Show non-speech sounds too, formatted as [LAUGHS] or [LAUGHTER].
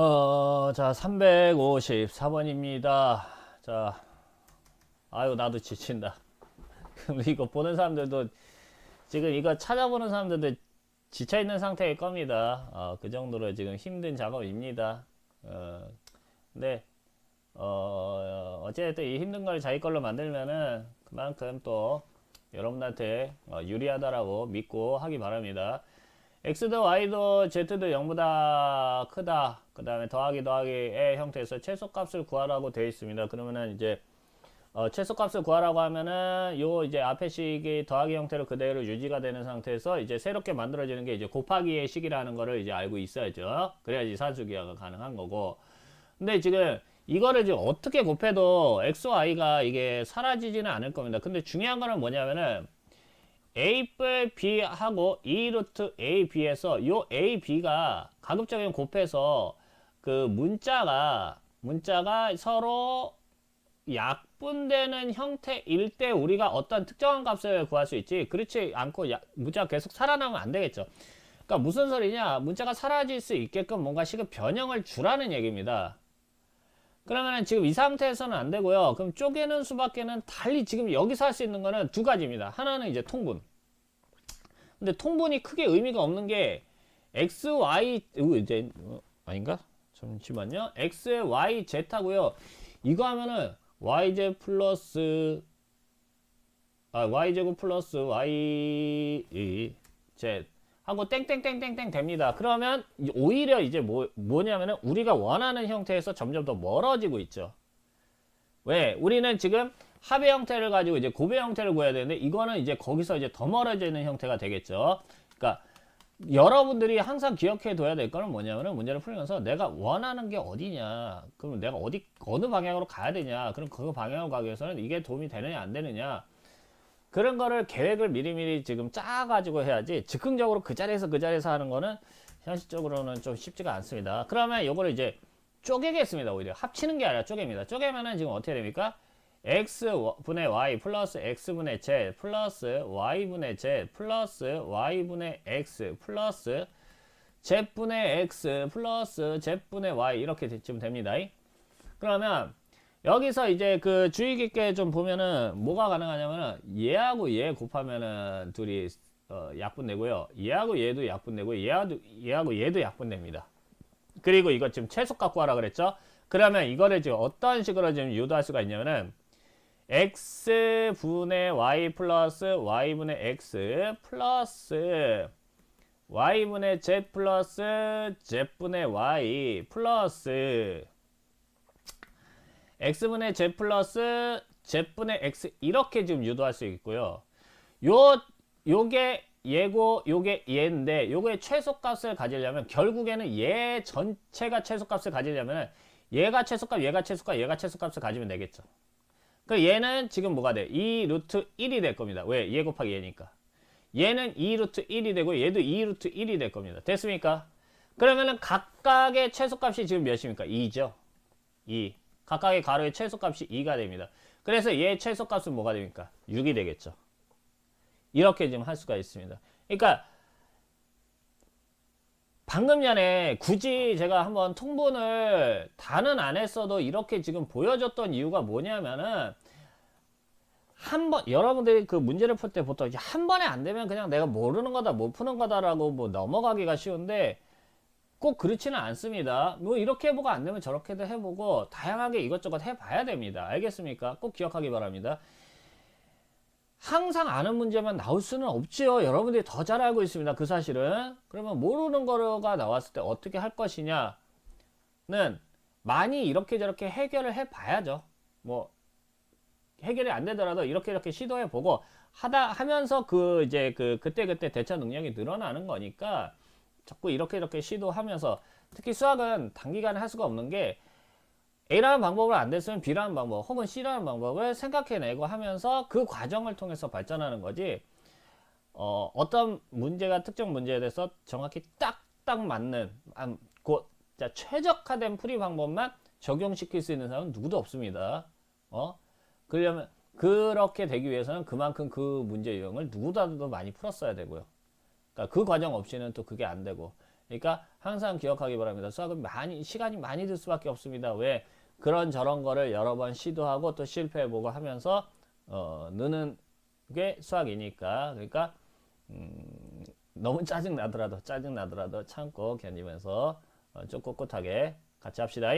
어, 자, 354번입니다. 자, 아유, 나도 지친다. [LAUGHS] 이거 보는 사람들도 지금 이거 찾아보는 사람들도 지쳐있는 상태일 겁니다. 어, 그 정도로 지금 힘든 작업입니다. 어, 근데, 어, 어쨌든 이 힘든 걸 자기 걸로 만들면은 그만큼 또 여러분한테 어, 유리하다라고 믿고 하기 바랍니다. X도 y도 z도 0보다 크다. 그 다음에 더하기 더하기의 형태에서 최소값을 구하라고 되어 있습니다. 그러면은 이제 어, 최소값을 구하라고 하면은 요 이제 앞에 식이 더하기 형태로 그대로 유지가 되는 상태에서 이제 새롭게 만들어지는 게 이제 곱하기의 식이라는 거를 이제 알고 있어야죠. 그래야지 산수기하가 가능한 거고. 근데 지금 이거를 지금 어떻게 곱해도 x, y가 이게 사라지지는 않을 겁니다. 근데 중요한 거는 뭐냐면은 a 뿔 b 하고 2 루트 a b에서 요 a b가 가급적이면 곱해서 그 문자가 문자가 서로 약분되는 형태일 때 우리가 어떤 특정한 값을 구할 수 있지 그렇지 않고 야, 문자가 계속 살아나면 안 되겠죠. 그러니까 무슨 소리냐? 문자가 사라질 수 있게끔 뭔가 식의 변형을 주라는 얘기입니다 그러면은 지금 이 상태에서는 안 되고요 그럼 쪼개는 수밖에는 달리 지금 여기서 할 수 있는 거는 두 가지입니다 하나는 이제 통분 근데 통분이 크게 의미가 없는 게 x, y 으, 이제 어, 아닌가? 잠시만요. x, y, z 하고요. 이거 하면은 yz 플러스 아 y제곱 플러스 y z 하고 땡땡땡땡땡 됩니다. 그러면 오히려 이제 뭐 뭐냐면은 우리가 원하는 형태에서 점점 더 멀어지고 있죠. 왜? 우리는 지금 합의 형태를 가지고 이제 고배 형태를 구해야 되는데 이거는 이제 거기서 이제 더 멀어지는 형태가 되겠죠. 그러니까 여러분들이 항상 기억해 둬야 될 거는 뭐냐면은 문제를 풀면서 내가 원하는 게 어디냐. 그러면 내가 어디 어느 방향으로 가야 되냐. 그럼 그 방향으로 가기 위해서는 이게 도움이 되느냐 안 되느냐. 그런 거를 계획을 미리미리 지금 짜 가지고 해야지 즉흥적으로 그 자리에서 그 자리에서 하는 거는 현실적으로는 좀 쉽지가 않습니다. 그러면 요거를 이제 쪼개겠습니다. 오히려 합치는 게 아니라 쪼개입니다. 쪼개면은 지금 어떻게 됩니까? x분의 y 플러스 x분의 z 플러스 y분의 z 플러스 y분의 x 플러스 z분의 x 플러스 z분의 y 이렇게 되면 됩니다. 그러면 여기서 이제 그 주의 깊게 좀 보면은 뭐가 가능하냐면은 얘하고 얘 곱하면은 둘이 어, 약분되고요. 얘하고 얘도 약분되고 얘하고 얘하고 얘도 약분됩니다. 그리고 이거 지금 최소값 구하라 그랬죠? 그러면 이거를 지금 어떤 식으로 지금 유도할 수가 있냐면은 x분의 y 플러스 y분의 x 플러스 y분의 z 플러스 z분의 y 플러스 x분의 z 플러스 z분의 x 이렇게 지금 유도할 수 있고요. 요 요게 얘고 요게 얘인데 요거의 최소값을 가지려면 결국에는 얘 전체가 최소값을 가지려면 얘가 최소값, 얘가 최소값, 얘가 최소값을 가지면 되겠죠. 그 얘는 지금 뭐가 돼? 2 루트 1이 될 겁니다. 왜? 얘 곱하기 얘니까. 얘는 2 루트 1이 되고 얘도 2 루트 1이 될 겁니다. 됐습니까? 그러면은 각각의 최소값이 지금 몇입니까? 2죠. 2. 각각의 가로의 최소값이 2가 됩니다. 그래서 얘 최소값은 뭐가 됩니까? 6이 되겠죠. 이렇게 지금 할 수가 있습니다. 그러니까 방금 전에 굳이 제가 한번 통분을 다는 안 했어도 이렇게 지금 보여줬던 이유가 뭐냐면은 한 번 여러분들이 그 문제를 풀 때 보통 한 번에 안 되면 그냥 내가 모르는 거다 못 푸는 거다라고 뭐 넘어가기가 쉬운데 꼭 그렇지는 않습니다. 뭐 이렇게 해보고 안 되면 저렇게도 해보고 다양하게 이것저것 해봐야 됩니다. 알겠습니까? 꼭 기억하기 바랍니다. 항상 아는 문제만 나올 수는 없지요. 여러분들이 더 잘 알고 있습니다. 그 사실은. 그러면 모르는 거가 나왔을 때 어떻게 할 것이냐는 많이 이렇게 저렇게 해결을 해 봐야죠. 뭐 해결이 안 되더라도 이렇게 이렇게 시도해 보고 하다 하면서 그 이제 그 그때 그때 대처 능력이 늘어나는 거니까 자꾸 이렇게 이렇게 시도하면서 특히 수학은 단기간에 할 수가 없는 게 A라는 방법을 안 됐으면 B라는 방법 혹은 C라는 방법을 생각해내고 하면서 그 과정을 통해서 발전하는 거지 어, 어떤 문제가 특정 문제에 대해서 정확히 딱딱 맞는 아, 그, 자, 최적화된 풀이 방법만 적용시킬 수 있는 사람은 누구도 없습니다. 어? 그러려면 그렇게 되기 위해서는 그만큼 그 문제 유형을 누구보다도 많이 풀었어야 되고요. 그러니까 그 과정 없이는 또 그게 안 되고 그러니까 항상 기억하기 바랍니다. 수학은 많이 시간이 많이 들 수밖에 없습니다. 왜 그런 저런 거를 여러 번 시도하고 또 실패해보고 하면서 어, 느는 게 수학이니까 그러니까 음, 너무 짜증 나더라도 짜증 나더라도 참고 견디면서 어, 좀 꿋꿋하게 같이 합시다.